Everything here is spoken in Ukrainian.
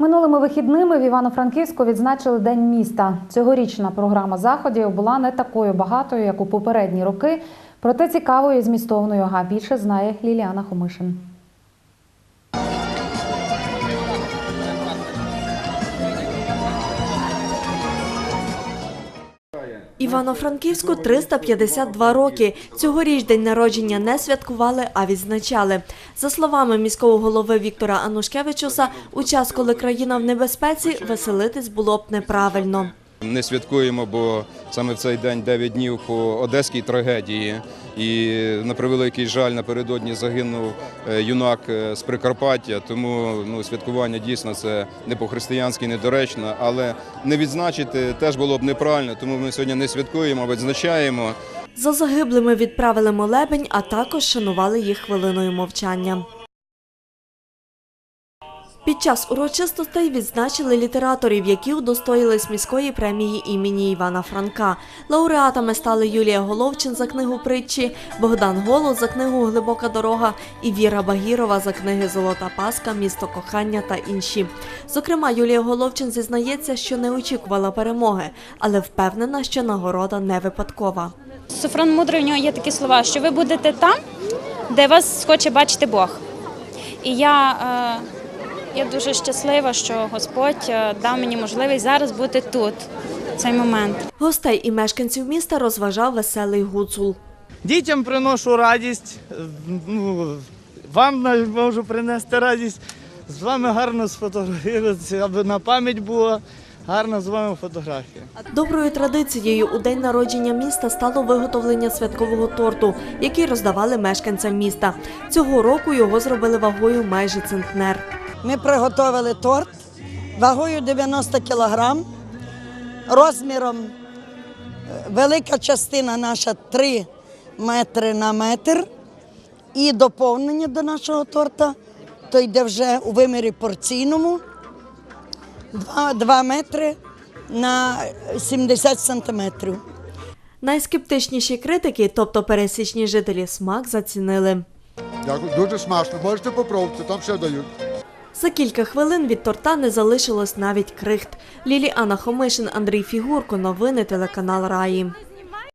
Минулими вихідними в Івано-Франківську відзначили День міста. Цьогорічна програма заходів була не такою багатою, як у попередні роки, проте цікавою і змістовною. А більше знає Ліліана Хомишин. Івано-Франківську 352 роки. Цьогоріч день народження не святкували, а відзначали. За словами міського голови Віктора Анушкевичуса, у час, коли країна в небезпеці, веселитись було б неправильно. Не святкуємо, бо саме в цей день 9 днів по одеській трагедії. І на превеликий жаль, напередодні загинув е, юнак е, з Прикарпаття. Тому ну, святкування дійсно це не по-християнськи, недоречно, але не відзначити теж було б неправильно. Тому ми сьогодні не святкуємо, а відзначаємо. За загиблими відправили молебень, а також шанували їх хвилиною мовчання. Під час урочистостей відзначили літераторів, які удостоїлись міської премії імені Івана Франка. Лауреатами стали Юлія Головчин за книгу притчі, Богдан Голос за книгу Глибока дорога і Віра Багірова за книги Золота Паска, Місто кохання та інші. Зокрема, Юлія Головчин зізнається, що не очікувала перемоги, але впевнена, що нагорода не випадкова. Софрон Мудрий у нього є такі слова, що ви будете там, де вас хоче бачити Бог. І я, е, я дуже щаслива, що Господь е, дав мені можливість зараз бути тут, в цей момент. Гостей і мешканців міста розважав веселий гуцул. Дітям приношу радість, ну, вам можу принести радість. З вами гарно сфотографуватися, аби на пам'ять була гарна з вами фотографія. Доброю традицією у день народження міста стало виготовлення святкового торту, який роздавали мешканцям міста. Цього року його зробили вагою майже центнер. Ми приготували торт вагою 90 кг, розміром е, велика частина наша 3 метри на метр. І доповнення до нашого торта то йде вже у вимірі порційному 2, 2 метри на 70 сантиметрів. Найскептичніші критики, тобто пересічні жителі, смак зацінили. Дякую, дуже смачно. Можете попробувати, там все дають. За кілька хвилин від торта не залишилось навіть крихт. Ліліана Хомишин, Андрій Фігурко. Новини телеканал Раї.